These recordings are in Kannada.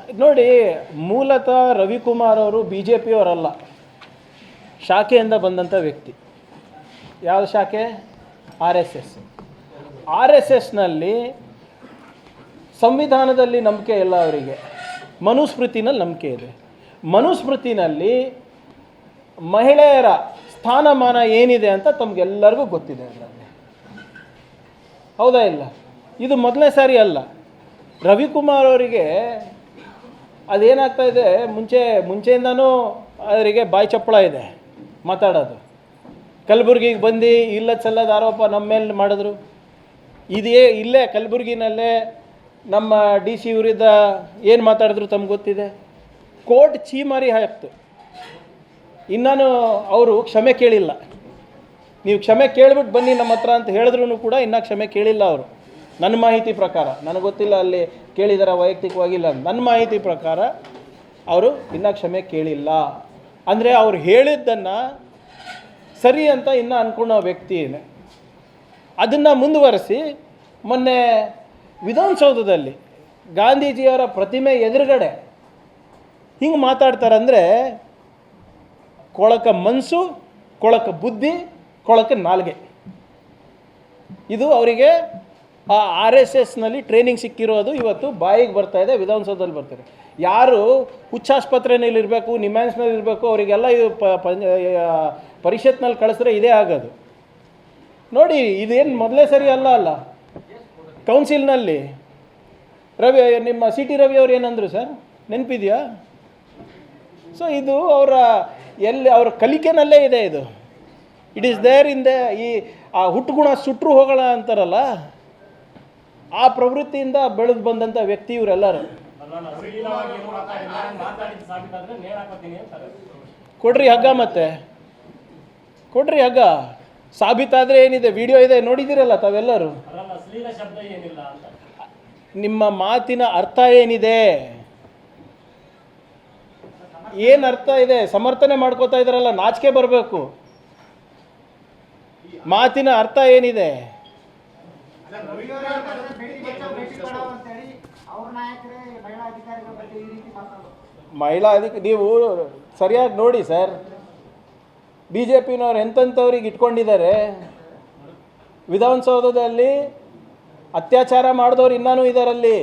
ನೋಡಿ, ಮೂಲತಃ ರವಿಕುಮಾರ್ ಅವರು ಬಿ ಜೆ ಪಿಯವರಲ್ಲ ಶಾಖೆಯಿಂದ ಬಂದಂಥ ವ್ಯಕ್ತಿ. ಯಾವ ಶಾಖೆ? R S S. R S ಎಸ್ನಲ್ಲಿ ಸಂವಿಧಾನದಲ್ಲಿ ನಂಬಿಕೆ ಇಲ್ಲ ಅವರಿಗೆ. ಮನುಸ್ಮೃತಿನಲ್ಲಿ ನಂಬಿಕೆ ಇದೆ. ಮನುಸ್ಮೃತಿನಲ್ಲಿ ಮಹಿಳೆಯರ ಸ್ಥಾನಮಾನ ಏನಿದೆ ಅಂತ ತಮಗೆಲ್ಲರಿಗೂ ಗೊತ್ತಿದೆ ಅದರಲ್ಲಿ. ಹೌದಾ ಇಲ್ಲ? ಇದು ಮೊದಲನೇ ಸಾರಿ ಅಲ್ಲ. ರವಿಕುಮಾರ್ ಅವರಿಗೆ ಅದೇನಾಗ್ತಾ ಇದೆ? ಮುಂಚೆ, ಮುಂಚೆಯಿಂದನೂ ಅವರಿಗೆ ಬಾಯಿ ಚಪ್ಪಳ ಇದೆ ಮಾತಾಡೋದು. ಕಲಬುರ್ಗಿಗೆ ಬಂದು ಇಲ್ಲ ಸಲ್ಲದ ಆರೋಪ ನಮ್ಮ ಮೇಲೆ ಮಾಡಿದ್ರು. ಇದೇ ಇಲ್ಲೇ ಕಲಬುರ್ಗಿನಲ್ಲೇ ನಮ್ಮ ಡಿ ಸಿ ವಿರುದ್ಧ ಏನು ಮಾತಾಡಿದ್ರು ತಮ್ಗೆ ಗೊತ್ತಿದೆ? ಕೋರ್ಟ್ ಚೀಮಾರಿ ಹಾಕ್ತು. ಇನ್ನೂ ಅವರು ಕ್ಷಮೆ ಕೇಳಿಲ್ಲ. ನೀವು ಕ್ಷಮೆ ಕೇಳ್ಬಿಟ್ಟು ಬನ್ನಿ ನಮ್ಮ ಹತ್ರ ಅಂತ ಹೇಳಿದ್ರು ಕೂಡ ಇನ್ನೂ ಕ್ಷಮೆ ಕೇಳಿಲ್ಲ ಅವರು. ನನ್ನ ಮಾಹಿತಿ ಪ್ರಕಾರ, ನನಗೆ ಗೊತ್ತಿಲ್ಲ ಅಲ್ಲಿ ಕೇಳಿದಾರ ವೈಯಕ್ತಿಕವಾಗಿಲ್ಲ ನನ್ನ ಮಾಹಿತಿ ಪ್ರಕಾರ, ಅವರು ಇನ್ನೂ ಕ್ಷಮೆ ಕೇಳಿಲ್ಲ. ಅಂದರೆ ಅವ್ರು ಹೇಳಿದ್ದನ್ನು ಸರಿ ಅಂತ ಇನ್ನೂ ಅನ್ಕೊಳ್ಳೋ ವ್ಯಕ್ತಿನೇ ಅದನ್ನು ಮುಂದುವರೆಸಿ, ಮೊನ್ನೆ ವಿಧಾನಸೌಧದಲ್ಲಿ ಗಾಂಧೀಜಿಯವರ ಪ್ರತಿಮೆ ಎದುರುಗಡೆ ಹಿಂಗೆ ಮಾತಾಡ್ತಾರಂದರೆ, ಕೊಳಕ ಮನಸ್ಸು ಕೊಳಕ ಬುದ್ಧಿ, ಕೊಳಕ ನಾಲ್ಗೆ. ಇದು ಅವರಿಗೆ ಆ ಆರ್ ಎಸ್ ಎಸ್ನಲ್ಲಿ ಟ್ರೈನಿಂಗ್ ಸಿಕ್ಕಿರೋದು ಇವತ್ತು ಬಾಯಿಗೆ ಬರ್ತಾ ಇದೆ, ವಿಧಾನಸೌಧದಲ್ಲಿ ಬರ್ತಾರೆ. ಯಾರು ಹುಚ್ಚಾಸ್ಪತ್ರೆಯಲ್ಲಿ ಇರಬೇಕು, ನಿಮ್ಯಾನ್ಸ್ನಲ್ಲಿ ಇರಬೇಕು, ಅವರಿಗೆಲ್ಲ ಪ ಪರಿಷತ್ನಲ್ಲಿ ಕಳಿಸಿದ್ರೆ ಇದೇ ಆಗೋದು. ನೋಡಿ, ಇದೇನು ಮೊದಲೇ ಸರಿ ಅಲ್ಲ ಅಲ್ಲ? ಕೌನ್ಸಿಲ್ನಲ್ಲಿ. ರವಿ, ನಿಮ್ಮ ಸಿ ಟಿ ರವಿ ಅವ್ರು ಏನಂದರು ಸರ್? ನೆನಪಿದೆಯಾ? ಸೊ ಇದು ಅವರ ಎಲ್ಲಿ, ಅವರ ಕಲಿಕೆನಲ್ಲೇ ಇದೆ ಇದು. It is there in the ಈ, ಆ ಹುಟ್ಟುಗುಣ ಸುಟ್ಟರು ಹೋಗೋಣ ಅಂತಾರಲ್ಲ? ಆ ಪ್ರವೃತ್ತಿಯಿಂದ ಬೆಳೆದು ಬಂದಂಥ ವ್ಯಕ್ತಿ ಇವರೆಲ್ಲರೂ. ಕೊಡ್ರಿ ಹಗ್ಗ ಮತ್ತೆ. ಕೊಡ್ರಿ ಹಗ್ಗ. ಸಾಬೀತಾದರೆ ಏನಿದೆ? ವಿಡಿಯೋ ಇದೆ ನೋಡಿದಿರಲ್ಲ ತಾವೆಲ್ಲರೂ? ನಿಮ್ಮ ಮಾತಿನ ಅರ್ಥ ಏನಿದೆ? ಏನು ಅರ್ಥ ಇದೆ? ಸಮರ್ಥನೆ ಮಾಡ್ಕೋತಾ ಇದ್ದಾರಲ್ಲ ನಾಚಿಕೆ ಬರಬೇಕು. ಮಾತಿನ ಅರ್ಥ ಏನಿದೆ? ಮಹಿಳಾ ಅಧಿಕಾರಿಗಳ ಬಗ್ಗೆ ಈ ರೀತಿ ಮಾತಾಡೋದು ಮಹಿಳಾ ಅಧಿಕ ನೀವು ಸರಿಯಾಗಿ ನೋಡಿ ಸರ್. ಬಿ ಜೆ ಪಿನವ್ರು ಎಂತೆಂಥವ್ರಿಗೆ ಇಟ್ಕೊಂಡಿದ್ದಾರೆ. ವಿಧಾನಸೌಧದಲ್ಲಿ ಅತ್ಯಾಚಾರ ಮಾಡಿದವ್ರು ಇನ್ನೂ ಇದರಲ್ಲಿ.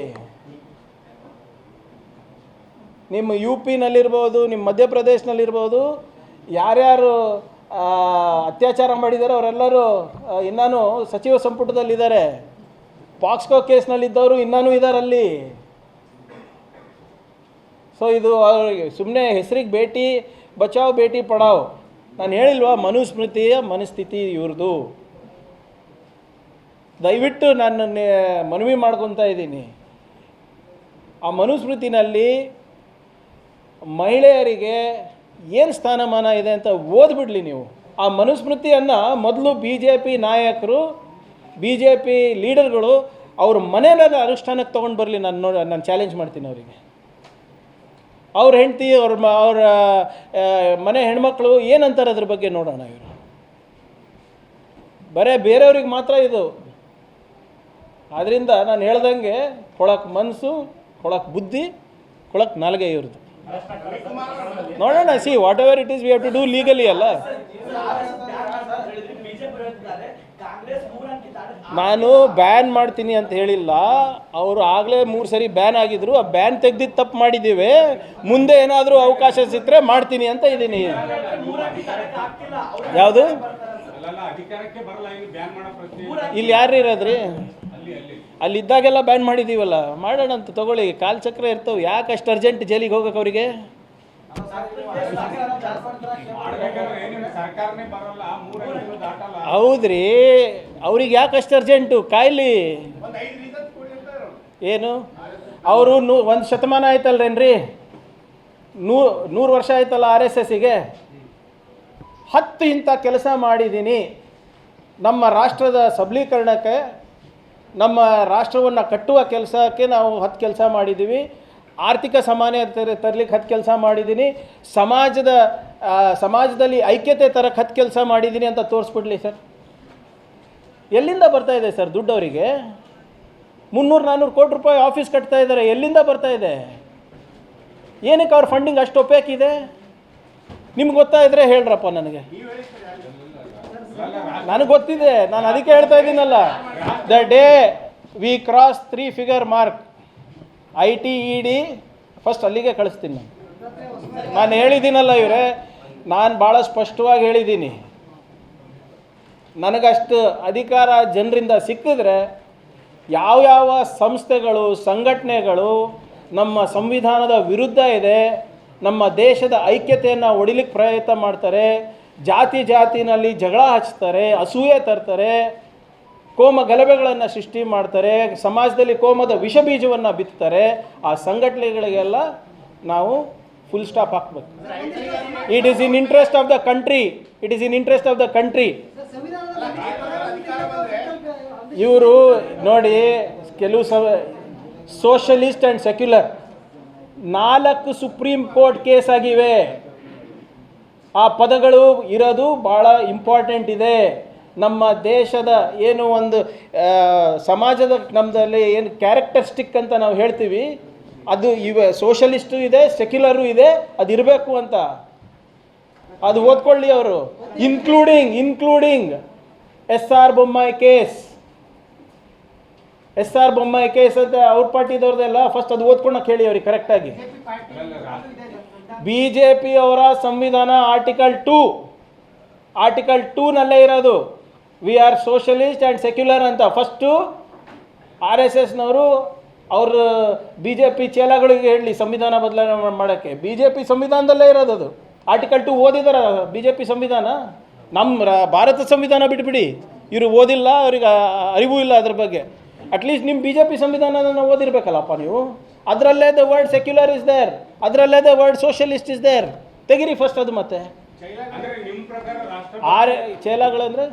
ನಿಮ್ಮ ಯು ಪಿನಲ್ಲಿರ್ಬೋದು ನಿಮ್ಮ ಮಧ್ಯಪ್ರದೇಶನಲ್ಲಿರ್ಬೋದು ಯಾರ್ಯಾರು ಅತ್ಯಾಚಾರ ಮಾಡಿದ್ದಾರೆ ಅವರೆಲ್ಲರೂ ಇನ್ನೂ ಸಚಿವ ಸಂಪುಟದಲ್ಲಿದ್ದಾರೆ. ಪಾಕ್ಸ್ಕೋ ಕೇಸ್ನಲ್ಲಿದ್ದವರು ಇನ್ನೂ ಇದ್ದಾರಲ್ಲಿ ಸೊ ಇದು ಸುಮ್ಮನೆ ಹೆಸರಿಗೆ ಭೇಟಿ, ಬಚಾವ್, ಭೇಟಿ, ಪಡಾವ್. ನಾನು ಹೇಳಿಲ್ವಾ, ಮನುಸ್ಮೃತಿಯ ಮನಸ್ಥಿತಿ ಇವ್ರದ್ದು ದಯವಿಟ್ಟು ನಾನು ಮನವಿ ಮಾಡ್ಕೊತಾ ಇದ್ದೀನಿ. ಆ ಮನುಸ್ಮೃತಿನಲ್ಲಿ ಮಹಿಳೆಯರಿಗೆ ಏನು ಸ್ಥಾನಮಾನ ಇದೆ ಅಂತ ಓದ್ಬಿಡ್ಲಿ ನೀವು. ಆ ಮನುಸ್ಮೃತಿಯನ್ನು ಮೊದಲು ಬಿ ಜೆ ಪಿ ನಾಯಕರು ಬಿ ಜೆ ಪಿ ಲೀಡರ್ಗಳು ಅವ್ರ ಮನೆಯಲ್ಲಿ ಅನುಷ್ಠಾನಕ್ಕೆ ತೊಗೊಂಡು ಬರಲಿ ನಾನು ನೋಡಿ, ನಾನು ಚಾಲೆಂಜ್ ಮಾಡ್ತೀನಿ ಅವರಿಗೆ. ಅವ್ರ ಹೆಂಡತಿ, ಅವ್ರ ಮ, ಅವ್ರ ಮನೆ ಹೆಣ್ಮಕ್ಳು ಏನಂತಾರೆ ಅದ್ರ ಬಗ್ಗೆ ನೋಡೋಣ ಇವರು. ಬರೇ ಬೇರೆಯವ್ರಿಗೆ ಮಾತ್ರ ಇದು. ಆದ್ದರಿಂದ ನಾನು ಹೇಳ್ದಂಗೆ ಕೊಳಕ್ಕೆ ಮನಸ್ಸು ಕೊಳಕ್ಕೆ ಬುದ್ಧಿ ಕೊಳಕ್ಕೆ ನಾಲ್ಗೆ ಇವ್ರದ್ದು ನೋಡೋಣ see whatever it is we have to do legally ಅಲ್ಲ? ನಾನು ಬ್ಯಾನ್ ಮಾಡ್ತೀನಿ ಅಂತ ಹೇಳಿಲ್ಲ. ಅವರು ಆಗಲೇ ಮೂರು ಸರಿ ಬ್ಯಾನ್ ಆಗಿದ್ರು. ಆ ಬ್ಯಾನ್ ತೆಗ್ದಿದ್ದು ತಪ್ಪು ಮಾಡಿದ್ದೀವಿ. ಮುಂದೆ ಏನಾದರೂ ಅವಕಾಶ ಸಿಕ್ಕರೆ ಮಾಡ್ತೀನಿ ಅಂತ ಇದ್ದೀನಿ. ಯಾವುದು. ಇಲ್ಲಿ ಯಾರು ಇರೋದ್ರಿ? ಅಲ್ಲಿ ಅಲ್ಲಿ. ಅಲ್ಲಿ ಇದ್ದಾಗೆಲ್ಲ ಬ್ಯಾನ್ ಮಾಡಿದ್ದೀವಲ್ಲ ಮಾಡೋಣ ಅಂತ ತಗೊಳ್ಳಿ. ಕಾಲ್ ಚಕ್ರ ಇರ್ತವೆ. ಯಾಕೆ ಅಷ್ಟು ಅರ್ಜೆಂಟ್ ಜೈಲಿಗೆ ಹೋಗಕ್ಕೆ ಅವರಿಗೆ? ಹೌದ್ರಿ. ಅವ್ರಿಗೆ ಯಾಕೆ ಅಷ್ಟು ಅರ್ಜೆಂಟು ಕಾಯಿಲಿ. ಏನು? ಅವರು ನೂ, ಒಂದು ಶತಮಾನ ಆಯ್ತಲ್ರೇನ್ರಿ? ನೂ, ನೂರು ವರ್ಷ ಆಯ್ತಲ್ಲ ಆರ್ ಎಸ್ ಎಸ್ಸಿಗೆ? ಹತ್ತು ಇಂಥ ಕೆಲಸ ಮಾಡಿದ್ದೀನಿ ನಮ್ಮ ರಾಷ್ಟ್ರದ ಸಬಲೀಕರಣಕ್ಕೆ ನಮ್ಮ ರಾಷ್ಟ್ರವನ್ನು ಕಟ್ಟುವ ಕೆಲಸಕ್ಕೆ ನಾವು ಹತ್ತು ಕೆಲಸ ಮಾಡಿದ್ದೀವಿ ಆರ್ಥಿಕ ಸಮಾನತೆ ತರಲಿಕ್ಕೆ ಹತ್ತು ಕೆಲಸ ಮಾಡಿದ್ದೀನಿ ಸಮಾಜದ ಸಮಾಜದಲ್ಲಿ ಐಕ್ಯತೆ ತರಕ್ಕೆ ಹತ್ತು ಕೆಲಸ ಮಾಡಿದ್ದೀನಿ ಅಂತ ತೋರಿಸ್ಬಿಡ್ಲಿ ಸರ್. ಎಲ್ಲಿಂದ ಬರ್ತಾ ಇದೆ ಸರ್ ದುಡ್ಡು ಅವರಿಗೆ? ಮುನ್ನೂರು ನಾನ್ನೂರು ಕೋಟಿ ರೂಪಾಯಿ ಆಫೀಸ್ ಕಟ್ತಾ ಇದ್ದಾರೆ ಎಲ್ಲಿಂದ ಬರ್ತಾ ಇದೆ? ಏನಕ್ಕೆ ಅವ್ರ ಫಂಡಿಂಗ್ ಅಷ್ಟು ಒಪೇಕಿದೆ ನಿಮ್ಗೆ ಗೊತ್ತಾಯಿದ್ರೆ ಹೇಳ್ರಪ್ಪ ನನಗೆ. ನನಗೆ ಗೊತ್ತಿದೆ, ನಾನು ಅದಕ್ಕೆ ಹೇಳ್ತಾ ಇದ್ದೀನಲ್ಲ. The day we cross three figure mark. I T E D first ಅಲ್ಲಿಗೆ ಕಳಿಸ್ತೀನಿ ನಾನು. ನಾನು ಹೇಳಿದ್ದೀನಲ್ಲ ಇವರೇ, ನಾನು ಭಾಳ ಸ್ಪಷ್ಟವಾಗಿ ಹೇಳಿದ್ದೀನಿ. ನನಗಷ್ಟು ಅಧಿಕಾರ ಜನರಿಂದ ಸಿಕ್ಕಿದ್ರೆ ಯಾವ್ಯಾವ ಸಂಸ್ಥೆಗಳು, ಸಂಘಟನೆಗಳು ನಮ್ಮ ಸಂವಿಧಾನದ ವಿರುದ್ಧ ಇದೆ, ನಮ್ಮ ದೇಶದ ಐಕ್ಯತೆಯನ್ನು ಒಡಿಲಿಕ್ಕೆ ಪ್ರಯತ್ನ ಮಾಡ್ತಾರೆ, ಜಾತಿ ಜಾತಿನಲ್ಲಿ ಜಗಳ ಹಚ್ತಾರೆ, ಅಸೂಯೆ ತರ್ತಾರೆ ಕೋಮ ಗಲಭೆಗಳನ್ನು ಸೃಷ್ಟಿ ಮಾಡ್ತಾರೆ, ಸಮಾಜದಲ್ಲಿ ಕೋಮದ ವಿಷ ಬೀಜವನ್ನು ಬಿತ್ತಾರೆ, ಆ ಸಂಘಟನೆಗಳಿಗೆಲ್ಲ ನಾವು ಫುಲ್ ಸ್ಟಾಪ್ ಹಾಕ್ಬೇಕು. It is in interest of the country it is in interest of the country ಇವರು ನೋಡಿ, ಕೆಲವು ಸ ಸೋಷಲಿಸ್ಟ್ ಆ್ಯಂಡ್ ಸೆಕ್ಯುಲರ್ ನಾಲ್ಕು ಸುಪ್ರೀಂ ಕೋರ್ಟ್ ಕೇಸ್ ಆಗಿವೆ. ಆ ಪದಗಳು ಇರೋದು ಭಾಳ ಇಂಪಾರ್ಟೆಂಟ್ ಇದೆ. ನಮ್ಮ ದೇಶದ ಏನು ಒಂದು ಸಮಾಜದ ನಮ್ಮದಲ್ಲಿ ಏನು ಕ್ಯಾರೆಕ್ಟರಿಸ್ಟಿಕ್ ಅಂತ ನಾವು ಹೇಳ್ತೀವಿ, ಅದು ಇವ ಸೋಷಲಿಸ್ಟು ಇದೆ ಸೆಕ್ಯುಲರು ಇದೆ, ಅದು ಇರಬೇಕು ಅಂತ. ಅದು ಓದ್ಕೊಳ್ಳಿ ಅವರು. Including including S R Bommai case S R Bommai case ಅಂತ ಅವ್ರ ಪಾರ್ಟಿದವ್ರದ್ದೆಲ್ಲ ಫಸ್ಟ್ ಅದು ಓದ್ಕೊಂಡು ಹೇಳಿ ಅವ್ರಿಗೆ ಕರೆಕ್ಟಾಗಿ ಬಿ ಜೆ ಪಿಯವರ ಸಂವಿಧಾನ ಆರ್ಟಿಕಲ್ ಟೂ ಆರ್ಟಿಕಲ್ ಟೂನಲ್ಲೇ ಇರೋದು. We are socialist and secular ಅಂತ. ಫಸ್ಟು ಆರ್ ಎಸ್ ಎಸ್ನವರು ಅವ್ರ ಬಿ ಜೆ ಪಿ ಚೇಲಗಳಿಗೆ ಹೇಳಿ ಸಂವಿಧಾನ ಬದಲಾವಣೆ ಮಾಡೋಕ್ಕೆ. ಬಿ ಜೆ ಪಿ ಸಂವಿಧಾನದಲ್ಲೇ ಇರೋದು ಆರ್ಟಿಕಲ್ ಟು ಓದಿದಾರ ಬಿ ಜೆ ಪಿ ಸಂವಿಧಾನ? ನಮ್ಮ ಭಾರತ ಸಂವಿಧಾನ ಬಿಟ್ಬಿಡಿ. ಇವರು ಓದಿಲ್ಲ, ಅವ್ರಿಗೆ ಅರಿವು ಇಲ್ಲ ಅದ್ರ ಬಗ್ಗೆ. ಅಟ್ಲೀಸ್ಟ್ ನಿಮ್ಮ ಬಿ ಜೆ ಪಿ ಸಂವಿಧಾನನ ಓದಿರ್ಬೇಕಲ್ಲಪ್ಪ ನೀವು. ಅದರಲ್ಲೇ the word secular is there ಅದರಲ್ಲೇ the word socialist is there ತೆಗಿರಿ ಫಸ್ಟ್ ಅದು ಮತ್ತೆ. ಆರ್ ಚೇಲಾಗಳಂದ್ರೆ?